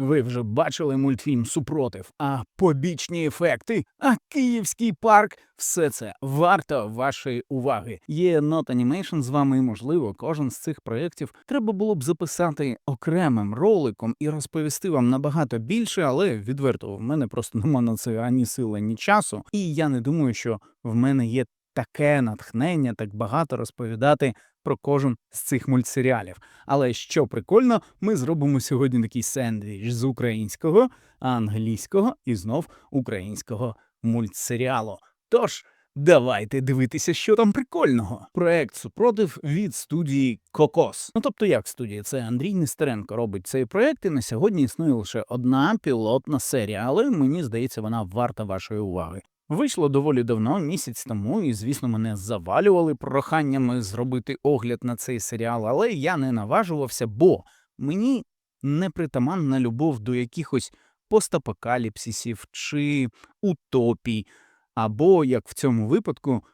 Ви вже бачили мультфільм Супротив, а побічні ефекти, а київський парк все це варто вашої уваги. Є Not Animation з вами, і можливо, кожен з цих проєктів треба було б записати окремим роликом і розповісти вам набагато більше, але відверто в мене просто нема на це ані сили, ані часу. І я не думаю, що в мене є таке натхнення, так багато розповідати про кожен з цих мультсеріалів. Але що прикольно, ми зробимо сьогодні такий сендвіч з українського, англійського і знов українського мультсеріалу. Тож. Давайте дивитися, що там прикольного. Проект супротив від студії Кокос. Ну тобто, як студія, це Андрій Нестеренко робить цей проект, і на сьогодні існує лише одна пілотна серія, але мені здається, вона варта вашої уваги. Вийшло доволі давно, місяць тому, і звісно, мене завалювали проханнями зробити огляд на цей серіал, але я не наважувався, бо мені непритаманна любов до якихось постапокаліпсисів чи утопій, або, як в цьому випадку,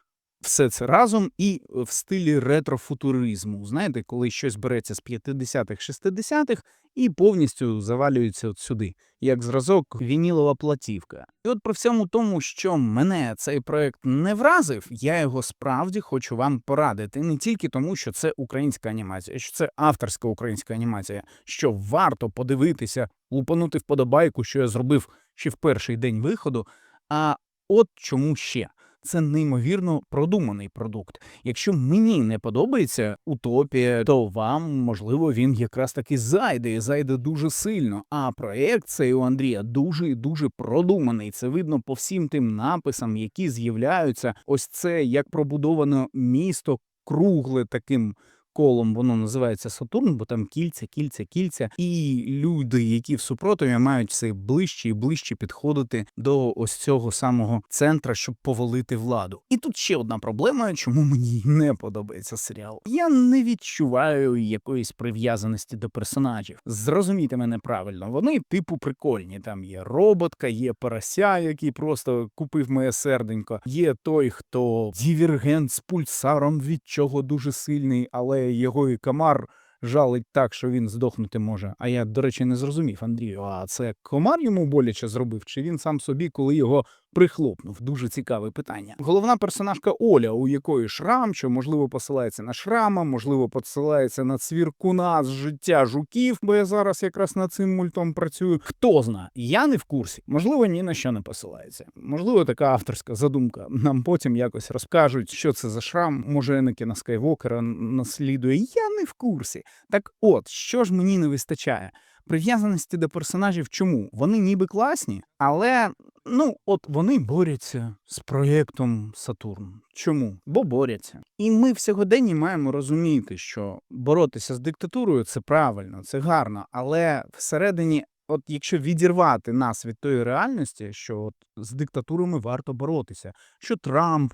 все це разом і в стилі ретрофутуризму. Знаєте, коли щось береться з 50-х, 60-х і повністю завалюється от сюди, як зразок вінілова платівка. І от при всьому тому, що мене цей проект не вразив, я його справді хочу вам порадити. Не тільки тому, що це українська анімація, що це авторська українська анімація, що варто подивитися, лупанути вподобайку, що я зробив ще в перший день виходу. А от чому ще. Це неймовірно продуманий продукт. Якщо мені не подобається утопія, то вам можливо він якраз таки зайде і зайде дуже сильно. А проект цей у Андрія дуже і дуже продуманий. Це видно по всім тим написам, які з'являються. Ось це як пробудовано місто кругле таким. Колом воно називається Сатурн, бо там кільця, кільця, кільця, і люди, які в супротиві, мають все ближче і ближче підходити до ось цього самого центра, щоб повалити владу. І тут ще одна проблема, чому мені не подобається серіал. Я не відчуваю якоїсь прив'язаності до персонажів. Зрозумійте мене правильно, вони типу прикольні. Там є роботка, є порося, який просто купив моє серденько. Є той, хто дівергент з пульсаром, від чого дуже сильний, але його і комар жалить так, що він здохнути може. А я, до речі, не зрозумів Андрію. А це комар йому боляче зробив, чи він сам собі, коли його прихлопнув? Дуже цікаве питання. Головна персонажка Оля, у якої шрам, що можливо посилається на шрама, можливо, посилається на цвіркуна з життя жуків, бо я зараз якраз над цим мультом працюю. Хто зна, я не в курсі. Можливо, ні на що не посилається. Можливо, така авторська задумка. Нам потім якось розкажуть, що це за шрам. Може, Енекіна Скайвокера наслідує. Я не в курсі. Так от, що ж мені не вистачає? Прив'язаності до персонажів чому? Вони ніби класні, але ну от вони борються з проєктом Сатурн. Чому? Бо борються. І ми в сьогоденні маємо розуміти, що боротися з диктатурою це правильно, це гарно, але всередині. От якщо відірвати нас від тої реальності, що от з диктатурами варто боротися, що Трамп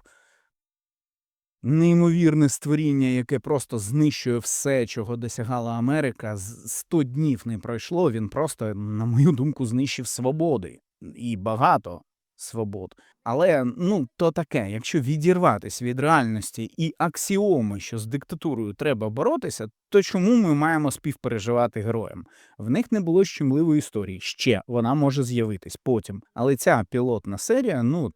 неймовірне створіння, яке просто знищує все, чого досягала Америка, 100 днів не пройшло. Він просто, на мою думку, знищив свободи і багато свобод. Але ну то таке, якщо відірватися від реальності і аксіоми, що з диктатурою треба боротися, то чому ми маємо співпереживати героям? В них не було щемливої історії. Ще вона може з'явитись потім. Але ця пілотна серія, ну.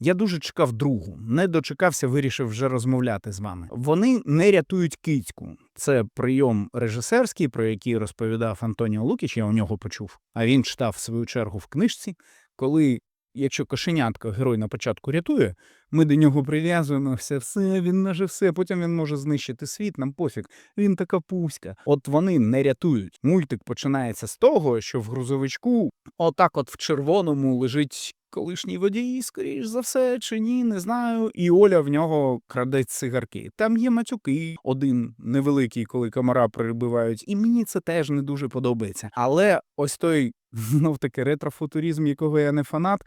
Я дуже чекав другу, не дочекався, вирішив вже розмовляти з вами. Вони не рятують кицьку. Це прийом режисерський, про який розповідав Антоніо Лукіч. Я у нього почув. А він читав свою чергу в книжці, коли. Якщо кошенятка герой на початку рятує, ми до нього прив'язуємося, все, він наже все, потім він може знищити світ, нам пофіг, він така пуська. От вони не рятують. Мультик починається з того, що в грузовичку, отак, от в червоному лежить колишній водій, скоріш за все, чи ні, не знаю. І Оля в нього краде цигарки. Там є матюки, один невеликий, коли комара прибивають, і мені це теж не дуже подобається. Але ось той знов таки ретрофутуризм, якого я не фанат.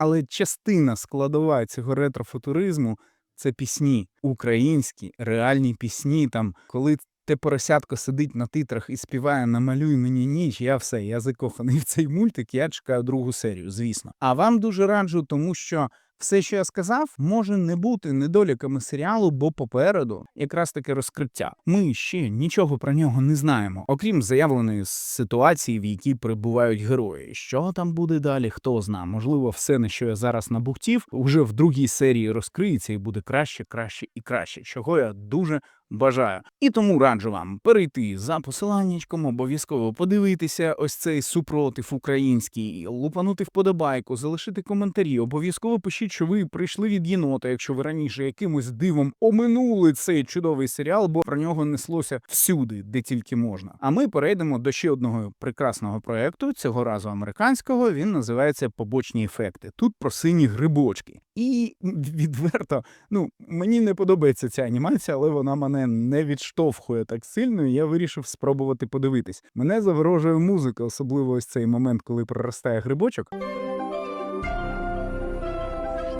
Але частина складова цього ретрофутуризму це пісні, українські, реальні пісні. Там, коли те поросятко сидить на титрах і співає Намалюй мені ніч, я все, я закоханий в цей мультик, я чекаю другу серію, звісно. А вам дуже раджу, тому що Все, що я сказав, може не бути недоліками серіалу, бо попереду якраз таке розкриття. Ми ще нічого про нього не знаємо, окрім заявленої ситуації, в якій перебувають герої. Що там буде далі, хто зна. Можливо, все, на що я зараз набухтів, уже в другій серії розкриється і буде краще, краще і краще, чого я дуже бажаю. І тому раджу вам перейти за посиланнячком, обов'язково подивитися ось цей супротив український, лупанути вподобайку, залишити коментарі. Обов'язково пишіть, що ви прийшли від єнота, якщо ви раніше якимось дивом оминули цей чудовий серіал, бо про нього неслося всюди, де тільки можна. А ми перейдемо до ще одного прекрасного проекту, цього разу американського. Він називається Побочні ефекти. Тут про сині грибочки. І відверто, ну мені не подобається ця анімація, але вона мене не відштовхує так сильно. і Я вирішив спробувати подивитись. Мене заворожує музика, особливо ось цей момент, коли проростає грибочок.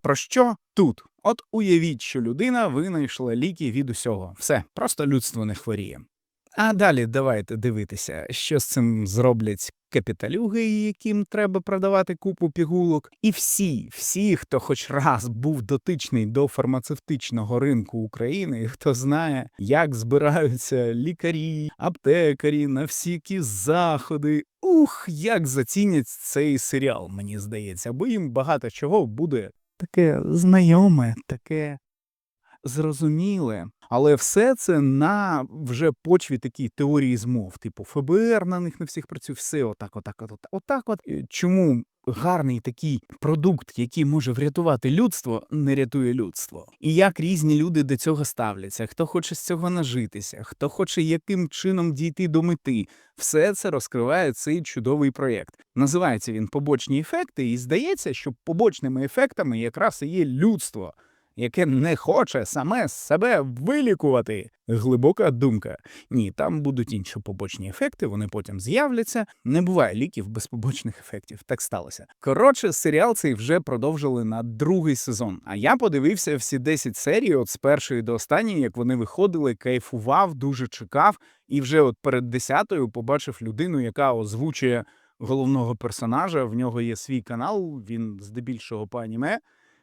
Про що тут? От уявіть, що людина винайшла ліки від усього. Все, просто людство не хворіє. А далі давайте дивитися, що з цим зроблять капіталюги, яким треба продавати купу пігулок. І всі, всі, хто хоч раз був дотичний до фармацевтичного ринку України, хто знає, як збираються лікарі, аптекарі на всякі заходи. Ух, як зацінять цей серіал, мені здається, бо їм багато чого буде таке знайоме, таке зрозуміле. Але все це на вже почві такій теорії змов, типу ФБР на них на всіх працює, все отак, отак, отак, отак. От чому гарний такий продукт, який може врятувати людство, не рятує людство, і як різні люди до цього ставляться, хто хоче з цього нажитися, хто хоче яким чином дійти до мети, все це розкриває цей чудовий проєкт. Називається він побочні ефекти, і здається, що побочними ефектами якраз і є людство яке не хоче саме себе вилікувати. Глибока думка. Ні, там будуть інші побочні ефекти, вони потім з'являться. Не буває ліків без побочних ефектів. Так сталося. Коротше, серіал цей вже продовжили на другий сезон. А я подивився всі 10 серій, от з першої до останньої, як вони виходили, кайфував, дуже чекав. І вже от перед десятою побачив людину, яка озвучує головного персонажа. В нього є свій канал, він здебільшого по аніме.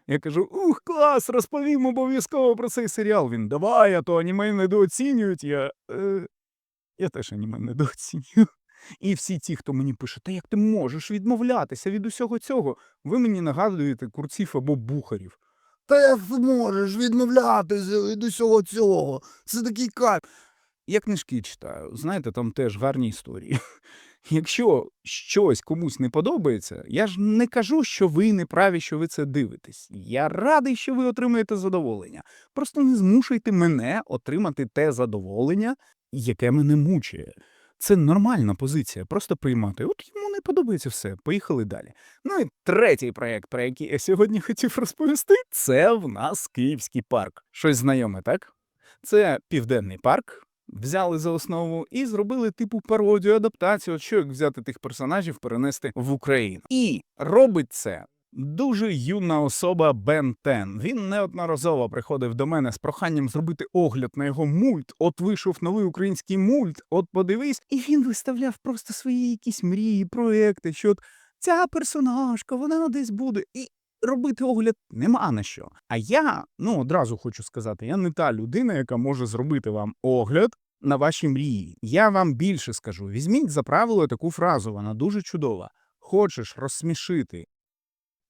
Я кажу: ух, клас, розповім обов'язково про цей серіал. Він давай, а то аніме недооцінюють. Я е, я теж аніме недооцінюю. І всі ті, хто мені пише, та як ти можеш відмовлятися від усього цього, ви мені нагадуєте курців або бухарів. Та як ти можеш відмовлятися від усього цього? Це такий кайф. Я книжки читаю, знаєте, там теж гарні історії. Якщо щось комусь не подобається, я ж не кажу, що ви не праві, що ви це дивитесь. Я радий, що ви отримаєте задоволення. Просто не змушуйте мене отримати те задоволення, яке мене мучує. Це нормальна позиція, просто приймати. От йому не подобається все. Поїхали далі. Ну і третій проєкт, про який я сьогодні хотів розповісти, це в нас Київський парк. Щось знайоме, так? Це південний парк. Взяли за основу і зробили типу пародію, адаптацію, от що як взяти тих персонажів, перенести в Україну. І робить це дуже юна особа Бен Тен. Він неодноразово приходив до мене з проханням зробити огляд на його мульт. От вийшов новий український мульт, от подивись, і він виставляв просто свої якісь мрії, проекти, що от ця персонажка, вона десь буде. І робити огляд нема на що. А я, ну одразу хочу сказати, я не та людина, яка може зробити вам огляд на ваші мрії. Я вам більше скажу: візьміть за правило таку фразу, вона дуже чудова. Хочеш розсмішити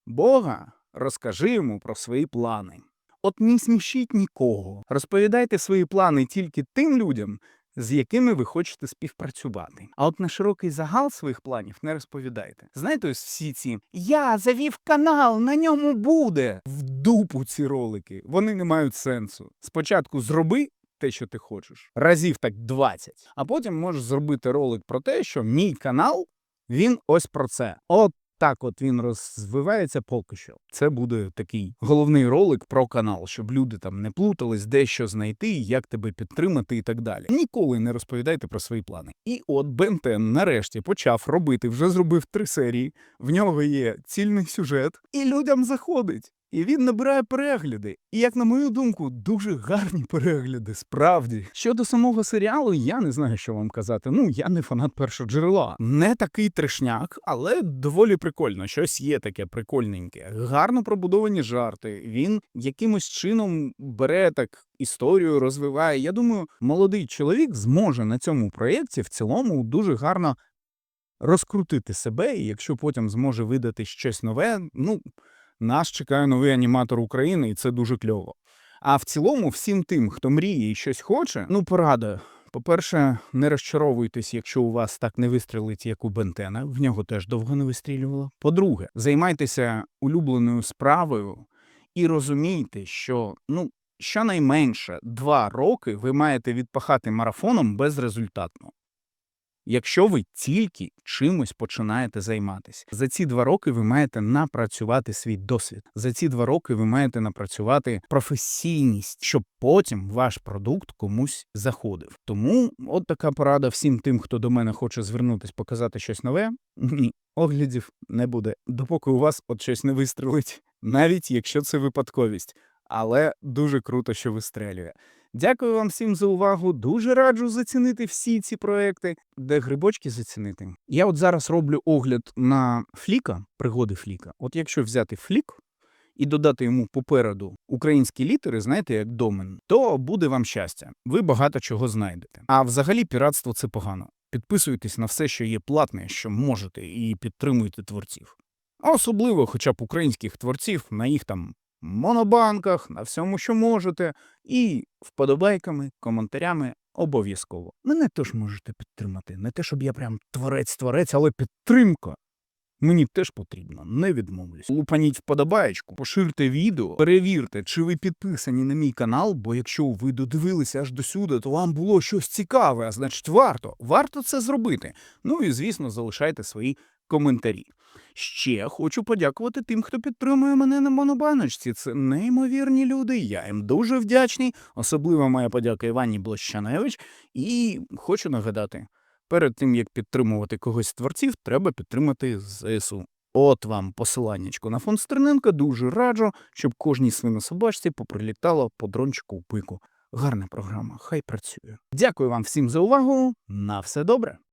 Бога, розкажи йому про свої плани. От не смішіть нікого. Розповідайте свої плани тільки тим людям, з якими ви хочете співпрацювати. А от на широкий загал своїх планів не розповідайте. Знаєте, ось всі ці я завів канал, на ньому буде в дупу ці ролики. Вони не мають сенсу. Спочатку зроби. Те, що ти хочеш, разів так 20. А потім можеш зробити ролик про те, що мій канал він ось про це. От так от він розвивається поки що. Це буде такий головний ролик про канал, щоб люди там не плутались, де що знайти, як тебе підтримати і так далі. Ніколи не розповідайте про свої плани. І от Бентен нарешті почав робити, вже зробив три серії. В нього є цільний сюжет, і людям заходить. І він набирає перегляди. І, як на мою думку, дуже гарні перегляди, справді. Щодо самого серіалу, я не знаю, що вам казати. Ну, я не фанат першого джерела. Не такий трешняк, але доволі прикольно. Щось є таке прикольненьке. Гарно пробудовані жарти. Він якимось чином бере так історію, розвиває. Я думаю, молодий чоловік зможе на цьому проєкті в цілому дуже гарно розкрутити себе, і якщо потім зможе видати щось нове, ну нас чекає новий аніматор України, і це дуже кльово. А в цілому, всім тим, хто мріє і щось хоче, ну порада. По-перше, не розчаровуйтесь, якщо у вас так не вистрілить, як у Бентена, в нього теж довго не вистрілювало. По-друге, займайтеся улюбленою справою і розумійте, що ну щонайменше два роки ви маєте відпахати марафоном безрезультатно. Якщо ви тільки чимось починаєте займатися, за ці два роки ви маєте напрацювати свій досвід. За ці два роки ви маєте напрацювати професійність, щоб потім ваш продукт комусь заходив. Тому от така порада всім тим, хто до мене хоче звернутись, показати щось нове. Ні, оглядів не буде, допоки у вас от щось не вистрелить, навіть якщо це випадковість. Але дуже круто, що вистрелює. Дякую вам всім за увагу. Дуже раджу зацінити всі ці проекти. Де грибочки зацінити? Я от зараз роблю огляд на фліка, пригоди фліка. От якщо взяти флік і додати йому попереду українські літери, знаєте, як домен, то буде вам щастя. Ви багато чого знайдете. А взагалі піратство це погано. Підписуйтесь на все, що є платне, що можете, і підтримуйте творців. Особливо, хоча б українських творців на їх там монобанках, на всьому, що можете, і вподобайками, коментарями обов'язково. Мене теж можете підтримати. Не те, щоб я прям творець-творець, але підтримка. Мені теж потрібно, не відмовлюсь. Лупаніть вподобаєчку, поширте відео, перевірте, чи ви підписані на мій канал, бо якщо ви додивилися аж до сюди, то вам було щось цікаве, а значить варто, варто це зробити. Ну і звісно, залишайте свої коментарі. Ще хочу подякувати тим, хто підтримує мене на монобаночці. Це неймовірні люди. Я їм дуже вдячний. Особливо моя подяка Івані Блощаневич. І хочу нагадати: перед тим як підтримувати когось з творців, треба підтримати ЗСУ. От вам посиланнячко на фонд Стерненка. Дуже раджу, щоб кожній свинособачці поприлітало по дрончику в пику. Гарна програма, хай працює. Дякую вам всім за увагу. На все добре.